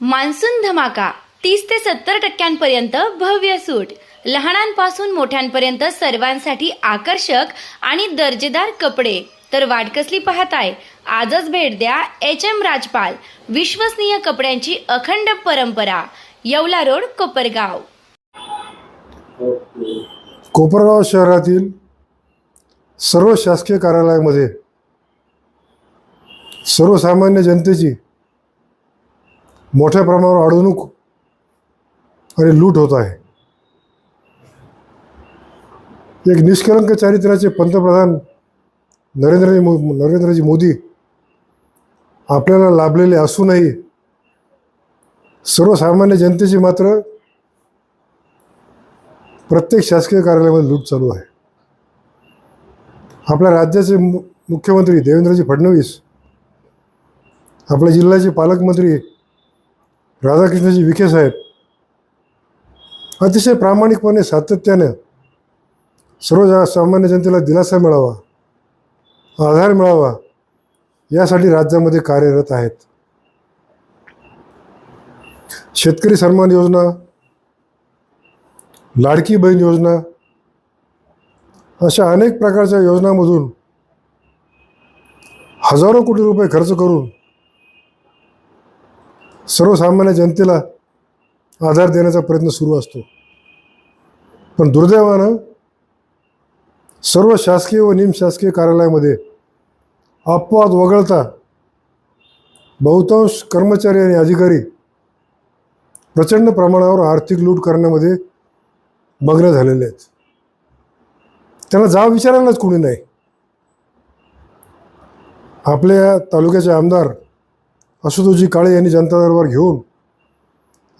Monsoon धमाका तीस ते सत्तर टक्क्यांपर्यंत भव्य सूट. लहानांपासून मोठ्यांपर्यंत सर्वांसाठी आकर्षक आणि दर्जेदार कपडे. तर वाट कसली पाहताय? आजच भेट द्या एच एम राजपाल विश्वसनीय कपड्यांची अखंड परंपरा. येवला रोड कोपरगाव. कोपरगाव शहरातील सर्व शासकीय कार्यालयामध्ये सर्वसामान्य जनतेची मोठ्या प्रमाणावर अडवणूक आणि लूट होत आहे. एक निष्कलंक चारित्र्याचे पंतप्रधान नरेंद्र मो नरेंद्रजी मोदी आपल्याला लाभलेले असूनही सर्वसामान्य जनतेची मात्र प्रत्येक शासकीय कार्यालयामध्ये लूट चालू आहे. आपल्या राज्याचे मु मुख्यमंत्री देवेंद्रजी फडणवीस आपल्या जिल्ह्याचे पालकमंत्री राधाकृष्णजी विखे साहेब अतिशय प्रामाणिकपणे सातत्याने सर्व सामान्य जनतेला दिलासा मिळावा आधार मिळावा यासाठी राज्यामध्ये कार्यरत आहेत. शेतकरी सन्मान योजना लाडकी बहीण योजना अशा अनेक प्रकारच्या योजनांमधून हजारो कोटी रुपये खर्च करून सर्वसामान्य जनतेला आधार देण्याचा प्रयत्न सुरू असतो. पण दुर्दैवानं सर्व शासकीय व निमशासकीय कार्यालयामध्ये अपवाद वगळता बहुतांश कर्मचारी आणि अधिकारी प्रचंड प्रमाणावर आर्थिक लूट करण्यामध्ये मग्न झालेले आहेत. त्यांना जाब विचारायलाच कोणी नाही. आपल्या तालुक्याचे आमदार आशुतोषजी काळे यांनी जनता दरबार घेऊन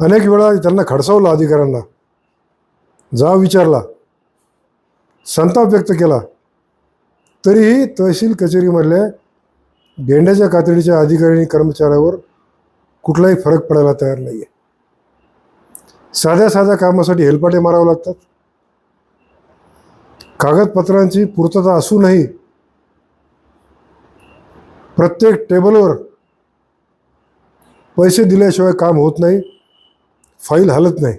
अनेक वेळा त्यांना खडसावलं अधिकाऱ्यांना. जाब विचारला. संताप व्यक्त केला. तरीही तहसील कचेरीमधल्या गेंड्याच्या कातडीच्या अधिकारी कर्मचाऱ्यावर कुठलाही फरक पडायला तयार नाही आहे साध्या साध्या कामासाठी हेलपाटे मारावे लागतात. कागदपत्रांची पूर्तता असूनही प्रत्येक टेबलवर पैसे दिल्याशिवाय काम होत नाही फाईल हलत नाही.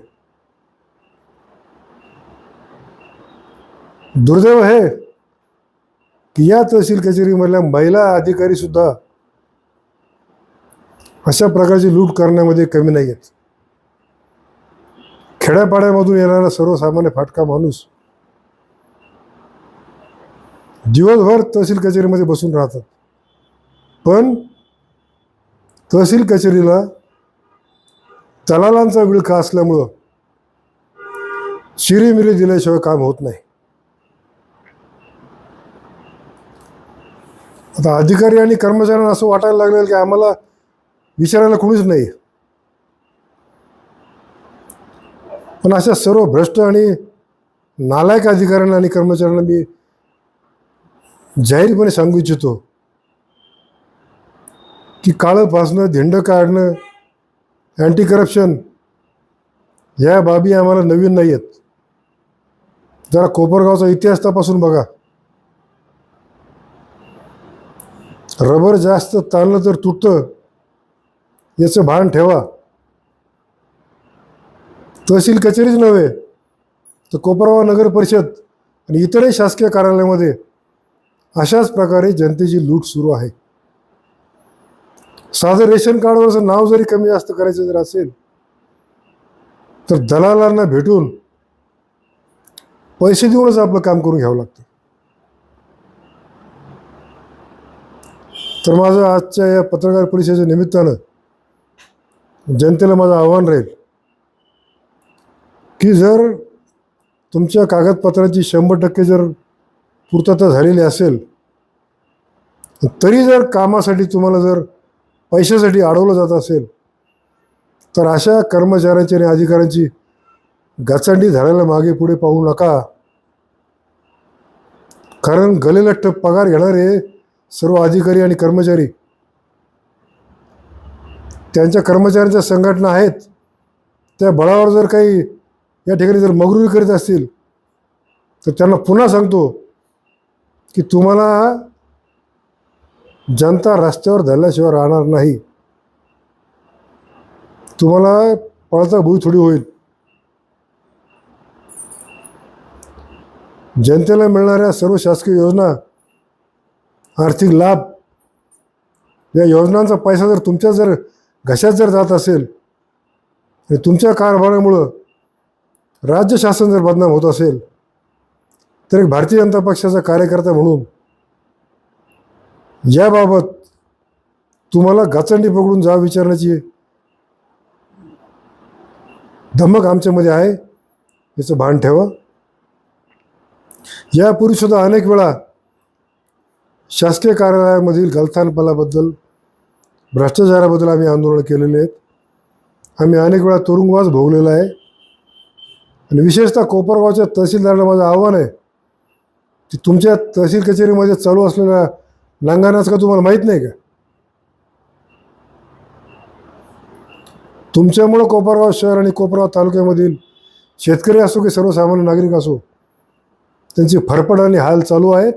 दुर्दैव आहे की या तहसील कचेरीमधल्या महिला अधिकारी सुद्धा अशा प्रकारची लूट करण्यामध्ये कमी नाही आहेत. खेड्यापाड्यामधून येणारा सर्वसामान्य फाटका माणूस दिवसभर तहसील कचेरीमध्ये बसून राहतात. पण तहसील कचेरीला दलालांचा विळखा असल्यामुळं शिरीमिरी दिल्याशिवाय काम होत नाही. आता अधिकारी आणि कर्मचाऱ्यांना असं वाटायला लागलं की आम्हाला विचारायला कोणीच नाही. पण अशा सर्व भ्रष्ट आणि नालायक अधिकाऱ्यांना आणि कर्मचाऱ्यांना मी जाहीरपणे सांगू इच्छितो की काळं फासणं झेंडं काढणं अँटी करप्शन या बाबी आम्हाला नवीन नाही आहेत जरा कोपरगावचा इतिहास तपासून बघा. रबर जास्त ताणलं तर तुटतं याचं भान ठेवा. तहसील कचेरीच नव्हे तर कोपरगाव नगर परिषद आणि इतरही शासकीय कार्यालयामध्ये अशाच प्रकारे जनतेची लूट सुरू आहे. साधं रेशन कार्डवरचं नाव जरी कमी जास्त करायचं जर असेल तर दलालांना भेटून पैसे देऊनच आपलं काम करून घ्यावं लागतं. तर माझं आजच्या या पत्रकार परिषदेच्या निमित्तानं जनतेला माझं आव्हान राहील की जर तुमच्या कागदपत्राची शंभर टक्के जर पूर्तता झालेली असेल तरी जर कामासाठी तुम्हाला जर पैशासाठी अडवलं जात असेल तर अशा कर्मचाऱ्यांची आणि अधिकाऱ्यांची गचांडी झालेल्या मागे पुढे पाहू नका. कारण गलेलट्ट पगार घेणारे सर्व अधिकारी आणि कर्मचारी त्यांच्या कर्मचाऱ्यांच्या संघटना आहेत. त्या बळावर जर काही या ठिकाणी जर मगरुरी करीत असतील तर त्यांना पुन्हा सांगतो की तुम्हाला जनता रस्त्यावर धरल्याशिवाय राहणार नाही. तुम्हाला पळता भूई थोडी होईल. जनतेला मिळणाऱ्या सर्व शासकीय योजना आर्थिक लाभ या योजनांचा पैसा जर तुमच्या जर घशात जर जात असेल आणि तुमच्या कारभारामुळं राज्य शासन जर बदनाम होत असेल तर एक भारतीय जनता पक्षाचा कार्यकर्ता म्हणून याबाबत तुम्हाला गाचंडी पकडून जा विचारण्याची धमक आमच्यामध्ये आहे याचं भान ठेवा. यापूर्वीसुद्धा अनेक वेळा शासकीय कार्यालयामधील गलथानपणाबद्दल भ्रष्टाचाराबद्दल आम्ही आंदोलन केलेले आहेत. आम्ही अनेक वेळा तुरुंगवास भोगलेला आहे. आणि विशेषतः कोपरगावच्या तहसीलदाराला माझं आव्हान आहे की तुमच्या तहसील कचेरीमध्ये चालू असलेल्या नांगानाचं का तुम्हाला माहीत नाही का? तुमच्यामुळं कोपरगाव शहर आणि कोपरगाव तालुक्यामधील शेतकरी असो की सर्वसामान्य नागरिक असो त्यांची फरफड आणि हाल चालू आहेत.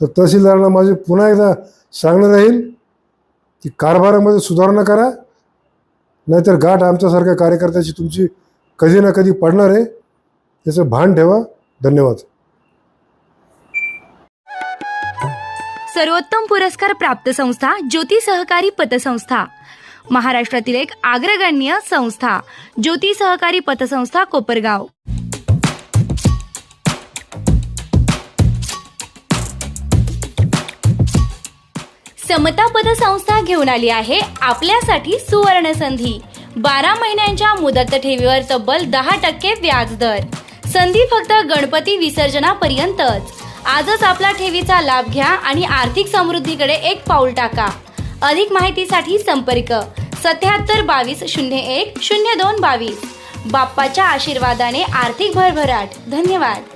तर तहसीलदारांना माझे पुन्हा एकदा सांगणं राहील की कारभारामध्ये सुधारणा करा नाहीतर गाठ आमच्यासारख्या कार्यकर्त्याची तुमची कधी ना कधी पडणार आहे. याचं भान ठेवा. धन्यवाद. सर्वोत्तम पुरस्कार प्राप्त संस्था ज्योती सहकारी पतसंस्था. महाराष्ट्रातील एक अग्रगण्य संस्था ज्योती सहकारी पतसंस्था कोपरगाव. समता पतसंस्था घेऊन आली आहे आपल्यासाठी सुवर्ण संधी. बारा महिन्यांच्या मुदत ठेवीवर तब्बल दहा टक्के व्याज दर संधी फक्त गणपती विसर्जनापर्यंतच. आजच आपला ठेवीचा लाभ घ्या आणि आर्थिक समृद्धीकडे एक पाऊल टाका. अधिक माहितीसाठी संपर्क. सत्याहत्तर बावीस शून्य एक शून्य दोन बावीस. बाप्पाच्या आशीर्वादाने आर्थिक भरभराट. धन्यवाद.